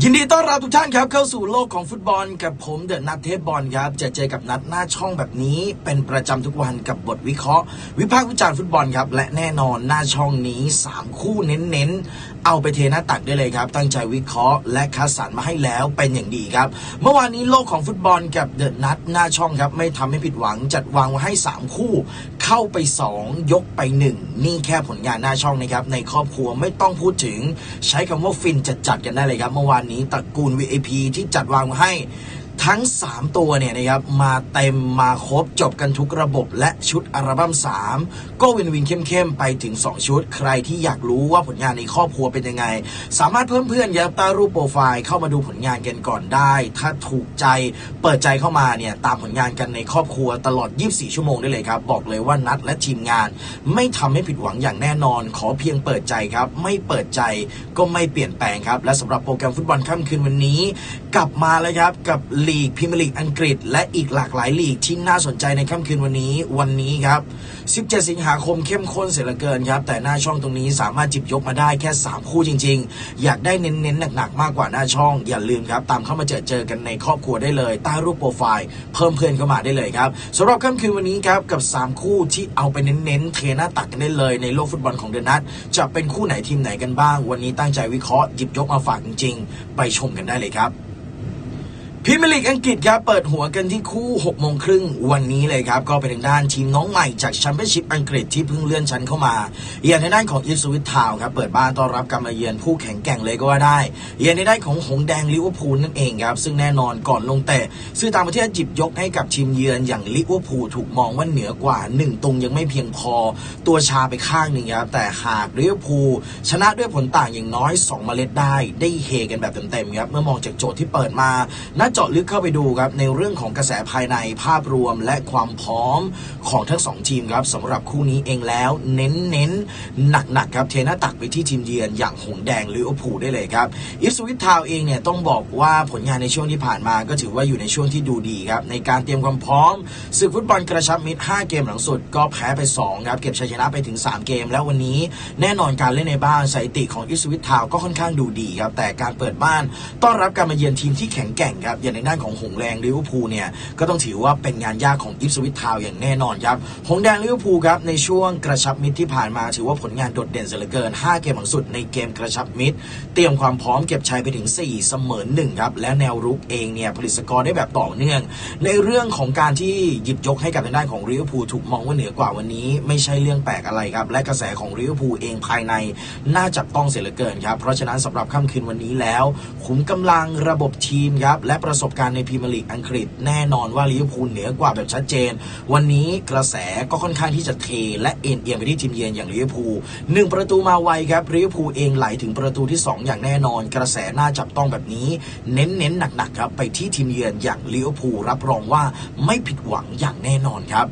ยินดีต้อนรับทุกท่านครับเข้าสู่โลกของฟุตบอลกับผมเดอะนัทเทพบอลครับจะเจอกับนัดหน้าช่องแบบนี้ เป็นประจำทุกวันกับบทวิเคราะห์ วิพากษ์วิจารณ์ฟุตบอลครับและแน่นอนหน้าช่องนี้ 3 คู่เน้นๆ เอาไปเทหน้าตักได้เลยครับ ตั้งใจวิเคราะห์และคัดสรรมาให้แล้วเป็นอย่างดีครับ เมื่อวานนี้โลกของฟุตบอลกับเดอะนัทหน้าช่องครับไม่ทำให้ผิดหวังจัดวางไว้ให้ 3 คู่ เข้าไป 2 ยกไป 1 นี่แค่ผลงานหน้าช่องนะครับในครอบครัวไม่ต้องพูดถึง ใช้คำว่าฟินจัดๆกันได้เลยครับเมื่อวานนี้ตระกูล VIP ที่จัดวางให้ ทั้ง 3 ตัวเนี่ยนะครับมาเต็มมาครบจบกันทุกระบบและชุดอัลบั้ม3 ก็วินวินเข้มๆ ไปถึง 2 ชุด ใครที่อยากรู้ว่าผลงานในครอบครัวเป็นยังไง สามารถเพิ่มเพื่อนยับตารูปโปรไฟล์เข้ามาดูผลงานกันก่อนได้ ถ้าถูกใจเปิดใจเข้ามาเนี่ยตามผลงานกันในครอบครัวตลอด 24 ชั่วโมงได้เลยครับ บอกเลยว่านัดและทีมงาน ไม่ทำให้ผิดหวังอย่างแน่นอน ขอเพียงเปิดใจครับ ไม่เปิดใจก็ไม่เปลี่ยนแปลงครับและสำหรับโปรแกรมฟุตบอลค่ำคืนวันนี้ กลับมาแล้วครับกับลีกพรีเมียร์ลีกอังกฤษ และอีกหลากหลายลีกที่น่าสนใจในค่ำคืนวันนี้วันนี้ครับ 17 สิงหาคมเข้มข้นเสียเหลือเกินครับ แต่หน้าช่องตรงนี้สามารถจิบยกมาได้แค่ 3 คู่จริง ๆ อยากได้เน้นๆหนักๆมากกว่าหน้าช่อง อย่าลืมครับ ตามเข้ามาเจอเจอกันในครอบครัวได้เลยใต้รูปโปรไฟล์เพิ่มเพื่อนเข้ามาได้เลยครับสำหรับค่ำคืนวันนี้ครับกับ 3 คู่ที่เอาไปเน้นๆเทหน้าตักกันได้เลย ในโลกฟุตบอลของเดอะนัทจะเป็นคู่ไหนทีมไหนกันบ้าง วันนี้ตั้งใจวิเคราะห์หยิบยกมาฝากจริง ๆ ไปชมกันได้เลยครับ พรีเมียร์ลีกอังกฤษครับเปิดหัวกันที่คู่6โมงครึ่งวันนี้เลยครับ ก็เป็นทางด้านทีมน้องใหม่จากแชมเปี้ยนชิพอังกฤษที่เพิ่งเลื่อนชั้นเข้ามา อย่างในด้านของอิฟสวิตทาวครับเปิดบ้านต้อนรับการมาเยือนผู้แข่งแกร่งเลยก็ว่าได้ อย่างในด้านของหงแดงลิเวอร์พูลนั่นเองครับ ซึ่งแน่นอนก่อนลงเตะสื่อต่างประเทศจิบยกให้กับทีมเยือนอย่างลิเวอร์พูลถูกมองว่าเหนือกว่า 1ตรงยังไม่เพียงพอตัวชาไปข้างหนึ่งครับแต่หากลิเวอร์พูลชนะด้วยผลต่างอย่างน้อย 2 เมล็ดได้ได้เฮกันแบบเต็มๆครับเมื่อมองจากโจทย์ที่เปิดมาน่าเจาะลึกเข้าไปดูครับในเรื่องของกระแสภายในภาพรวมและความพร้อมของทั้งสองทีมครับสำหรับคู่นี้เองแล้ว เน้นๆหนักๆครับเทน้าตักไปที่ทีมเยือนอย่างหงแดงลิเวอร์พูได้เลยครับอิสวิตทาวเองเนี่ยต้องบอกว่าผลงานในช่วงที่ผ่านมาก็ถือว่าอยู่ในช่วงที่ดูดีครับในการเตรียมความพร้อมศึกฟุตบอลกระชับมิตร 5 เกมหลังสุด ก็แพ้ไป2ครับเก็บชัยชนะไปถึง 3 เกม แล้ววันนี้แน่นอนการเล่นในบ้านสถิติของอิสวิตทาวก็ค่อนข้างดูดีครับแต่การเปิดบ้านต้อนรับการมาเยือนทีมที่แข็งแกร่งครับอย่างในด้านของหงแดงลิเวอร์พูลเนี่ยก็ต้องถือว่าเป็นงานยากของอิฟสวิตทาวอย่างแน่นอนครับหงแดงลิเวอร์พูลครับในช่วงกระชับมิตรที่ผ่านมาถือว่าผลงานโดดเด่นเสียเหลือเกิน 5 เกมหลังสุดในเกมกระชับมิตร เตรียมความพร้อมเก็บชัยไปถึง 4 เสมอ1ครับและแนวรุกเองเนี่ยผลิตสกอร์ได้แบบต่อเนื่อง ในเรื่องของการที่หยิบยกให้กับทางด้านของลิเวอร์พูลถูกมองว่าเหนือกว่าวันนี้ ไม่ใช่เรื่องแปลกอะไรครับและกระแสของลิเวอร์พูลเองภายในน่าจับต้องเสียเหลือเกินครับเพราะฉะนั้นสำหรับค่ำคืนวันนี้แล้ว ขุมกำลังระบบทีมครับและประประสบการณ์ในพรีเมียร์ลีกอังกฤษ แน่นอนว่าลิเวอร์พูลเหนือกว่าแบบชัดเจน วันนี้กระแสก็ค่อนข้างที่จะเท และเอ็นเอียงไปที่ทีมเยือนอย่างลิเวอร์พูลหนึ่งประตูมาไวครับลิเวอร์พูลเองไหลถึงประตูที่ 2 อย่างแน่นอน กระแสน่าจับต้องแบบนี้ เน้นๆหนักๆครับไปที่ทีมเยือนอย่างลิเวอร์พูลรับรองว่าไม่ผิดหวังอย่างแน่นอนครับ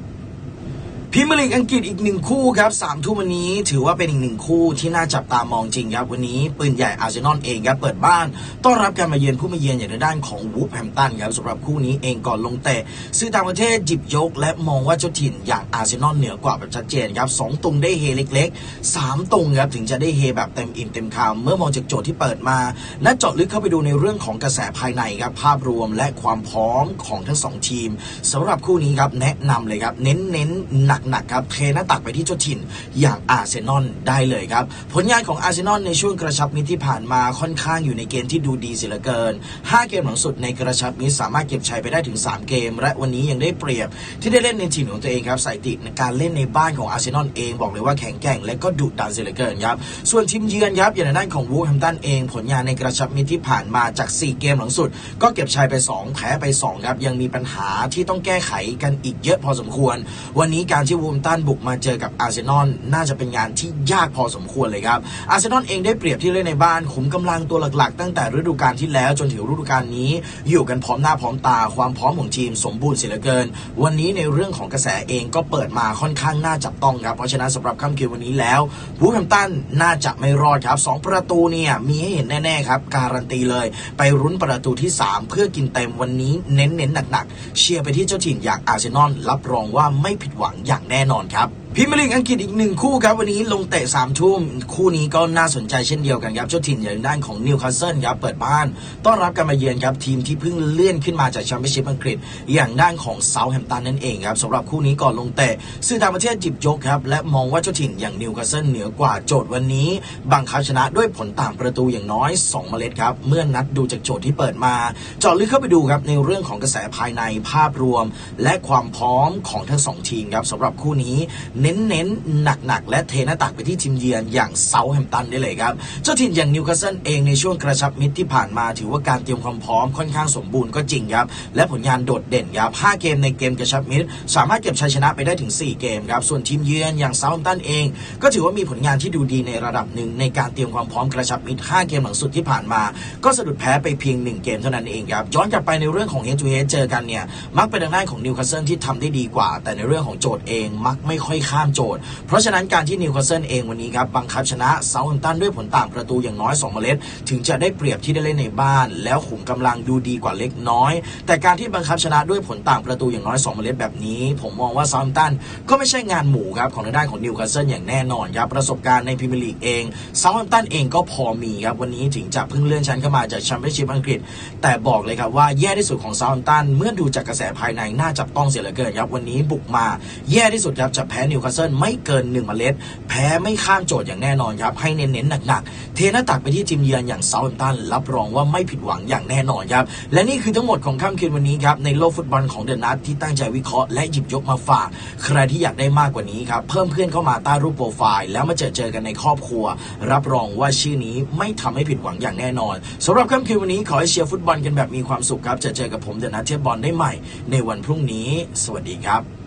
พรีเมียร์ลีกอังกฤษอีกหนึ่งคู่ครับสามทุ่มวันนี้ถือว่าเป็นอีกหนึ่งคู่ที่น่าจับตามองจริงครับ วันนี้ปืนใหญ่อาร์เซนอลเองครับเปิดบ้าน ต้อนรับการมาเยือนผู้มาเยือนอย่างในด้านของวูฟแฮมตันครับสำหรับคู่นี้เองก่อนลงเตะสื่อต่างประเทศจิบยก และมองว่าเจ้าถิ่นอย่างอาร์เซนอลเหนือกว่าแบบชัดเจนครับสองตุงได้เฮเล็กๆสามตุงครับถึงจะได้เฮแบบเต็มอิ่มเต็มคำเมื่อมองจากโจทย์ที่เปิดมา และเจาะลึกเข้าไปดูในเรื่องของกระแสภายในครับภาพรวมและความพร้อมของทั้งสองทีมสำหรับคู่นี้ครับแนะนำเลยครับเน้นๆหนักๆครับเทหน้าตักไปที่เจ้าถิ่นอย่างอาร์เซนอลได้เลยครับ ผลงานของอาร์เซนอลในช่วงกระชับมิตรที่ผ่านมาค่อนข้างอยู่ในเกณฑ์ที่ดูดีเสียเหลือเกิน 5 เกมหลังสุดในกระชับมิตรสามารถเก็บชัยไปได้ถึง 3 เกม และวันนี้ยังได้เปรียบที่ได้เล่นในทีมของตัวเองครับสถิติในการเล่นในบ้านของอาร์เซนอลเองบอกเลยว่าแข็งแกร่งและก็ดุดันเสียเหลือเกินครับส่วนทีมเยือนครับอย่างในด้านของวูแฮมตันเองผลงานในกระชับมิตรที่ผ่านมาจาก 4 เกมหลังสุด ก็เก็บชัยไป 2 แพ้ไป2ครับยังมีปัญหาที่ต้องแก้ไขกันอีกเยอะพอสมควร วันนี้การที่วูมตันบุกมาเจอกับอาร์เซนอลน่าจะเป็นงานที่ยากพอสมควรเลยครับอาร์เซนอลเองได้เปรียบที่เล่นในบ้านขุมกำลังตัวหลักๆ ตั้งแต่ฤดูกาลที่แล้วจนถึงฤดูกาลนี้ อยู่กันพร้อมหน้าพร้อมตาความพร้อมของทีมสมบูรณ์เสียเหลือเกิน วันนี้ในเรื่องของกระแสเองก็เปิดมาค่อนข้างน่าจับต้องครับเพราะฉะนั้นสำหรับค่ำคืนวันนี้แล้ววูแฮมตันน่าจะไม่รอดครับสองประตูเนี่ยมีให้เห็นแน่ๆครับการันตีเลย ไปรุ้นประตูที่ 3 เพื่อกินเต็มวันนี้เน้นๆหนักๆเชียร์ไปที่เจ้าถิ่นอย่างอาร์เซนอลรับรองว่าไม่ผิดหวังอย่างแน่นอนครับ พรีเมียร์ลีกอังกฤษอีกหนึ่งคู่ครับ วันนี้ลงเตะสามทุ่ม คู่นี้ก็น่าสนใจเช่นเดียวกันครับ เจ้าถิ่นอย่างด้านของนิวคาสเซิลครับ เปิดบ้าน ต้อนรับการมาเยือนครับ ทีมที่เพิ่งเลื่อนขึ้นมาจากแชมเปี้ยนชิพอังกฤษ อย่างด้านของเซาแฮมป์ตันนั่นเองครับสำหรับคู่นี้ก่อนลงเตะสื่อต่างประเทศจิบยกครับ และมองว่าเจ้าถิ่นอย่างนิวคาสเซิลเหนือกว่าโจทย์วันนี้ บังคับชนะด้วยผลต่างประตูอย่างน้อย 2 เมล็ดครับเมื่อนัดดูจากโจทย์ที่เปิดมาจาะลึกเข้าไปดูครับในเรื่องของกระแสภายในภาพรวม และความพร้อมของทั้งสองทีมครับสำหรับคู่นี้เน้นๆ หนักๆ และเทหน้าตักไปที่ทีมเยือนอย่างเซาแฮมตันได้เลยครับ เจ้าถิ่นอย่างนิวคาสเซิลเองในช่วงกระชับมิตรที่ผ่านมาถือว่าการเตรียมความพร้อมค่อนข้างสมบูรณ์ก็จริงครับ และผลงานโดดเด่นครับ 5 เกมในเกมกระชับมิตร สามารถเก็บชัยชนะไปได้ถึง 4 เกมครับ ส่วนทีมเยือนอย่างเซาแฮมตันเอง ก็ถือว่ามีผลงานที่ดูดีในระดับหนึ่งในการเตรียมความพร้อมกระชับมิตร 5 เกมหลังสุดที่ผ่านมา ก็สะดุดแพ้ไปเพียง 1 เกมเท่านั้นเองครับ ย้อนกลับไปในเรื่องของ head to head เจอกันเนี่ย มักเป็นทางด้านของนิวคาสเซิลที่ทำได้ดีกว่า แต่ในเรื่องของโจทย์เองมักไม่ค่อยข้ามโจทย์ เพราะฉะนั้นการที่นิวคาสเซิลเองวันนี้ครับบังคับชนะเซาท์แฮมป์ตันด้วยผลต่างประตูอย่างน้อย2เมล็ด ถึงจะได้เปรียบที่ได้เล่นในบ้าน แล้วขุมกำลังดูดีกว่าเล็กน้อย แต่การที่บังคับชนะด้วยผลต่างประตูอย่างน้อย2เมล็ดแบบนี้ ผมมองว่าเซาท์แฮมป์ตันก็ไม่ใช่งานหมูครับของทางด้านของนิวคาสเซิลอย่างแน่นอนครับประสบการณ์ในพรีเมียร์ลีกเองเซาท์แฮมป์ตันเองก็พอมีครับวันนี้ถึงจะเพิ่งเลื่อนชั้นเข้ามาจากแชมเปี้ยนชิพอังกฤษ แต่บอกเลยครับว่าแย่ที่สุดของเซาท์แฮมป์ตันเมื่อดูจากกระแสภายในน่าจับต้องเสียเหลือเกินครับวันนี้บุกมาแย่ที่สุดครับจะแพ้นิวคาสเซิลไม่เกิน1เมล็ด แพ้ไม่ข้ามโจทย์อย่างแน่นอนครับ ให้เน้นๆหนักๆ เทหน้าตักไปที่ทีมเยือนอย่างเซาท์แฮมป์ตันรับรองว่าไม่ผิดหวังอย่างแน่นอนครับ และนี่คือทั้งหมดของค่ำคืนวันนี้ครับ ในโลกฟุตบอลของเดอะนัทที่ตั้งใจวิเคราะห์และหยิบยกมาฝาก ใครที่อยากได้มากกว่านี้ครับ เพิ่มเพื่อนเข้ามาใต้รูปโปรไฟล์แล้วมาเจอเจอกันในครอบครัว รับรองว่าชื่อนี้ไม่ทำให้ผิดหวังอย่างแน่นอนสำหรับค่ำคืนวันนี้ขอให้เชียร์ฟุตบอลกันแบบมีความสุขครับเจอเจอกับผมเดอะนัทเทียบบอลได้ใหม่ ในวันพรุ่งนี้ สวัสดีครับ